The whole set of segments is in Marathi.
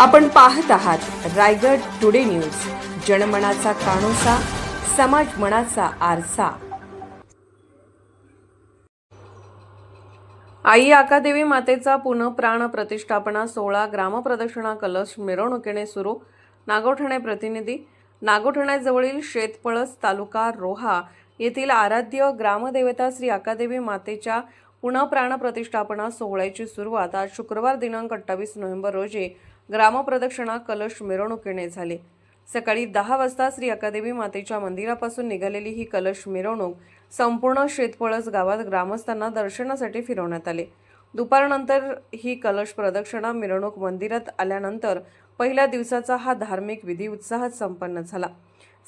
आपण पाहत आहात रायगड टुडे न्यूज. जनमनाचा कानोसा समाज मनाचा आरसा. आई आकादेवी मातेचा पुनःप्राण प्रतिष्ठापना सोहळा ग्रामप्रदक्षिणा कलश मिरवणुकीने सुरू. नागोठणे प्रतिनिधी नागोठण्याजवळील शेतपळस तालुका रोहा येथील आराध्य ग्रामदेवता श्री आकादेवी मातेच्या पुन्हा प्रतिष्ठापना सोहळ्याची सुरुवात आज शुक्रवार दिनांक अठ्ठावीस नोव्हेंबर रोजी ग्रामप्रदक्षिणा कलश मिरवणुकीने झाली. सकाळी दहा वाजता श्री अकादेवी मातेच्या मंदिरापासून निघालेली ही कलश मिरवणूक संपूर्ण शेतपळस गावात ग्रामस्थांना दर्शनासाठी फिरवण्यात आले. दुपारनंतर ही कलश प्रदक्षिणा मिरवणूक मंदिरात आल्यानंतर पहिल्या दिवसाचा हा धार्मिक विधी उत्साहात संपन्न झाला.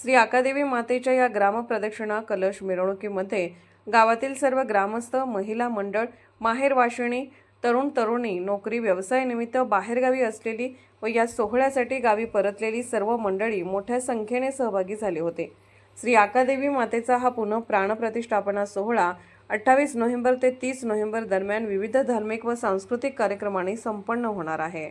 श्री आकादेवी मातेच्या या ग्रामप्रदक्षिणा कलश मिरवणुकीमध्ये गावातील सर्व ग्रामस्थ महिला मंडळ माहेरवाशिणी तरुण तरुणी नोकरी व्यवसायानिमित्त बाहेरगावी असलेली व या सोहळ्यासाठी गावी परतलेली सर्व मंडळी मोठ्या संख्येने सहभागी झाले होते. श्री आकादेवी मातेचा हा पुनः प्राणप्रतिष्ठापना सोहळा अठ्ठावीस नोव्हेंबर ते तीस नोव्हेंबर दरम्यान विविध धार्मिक व सांस्कृतिक कार्यक्रमाने संपन्न होणार आहे.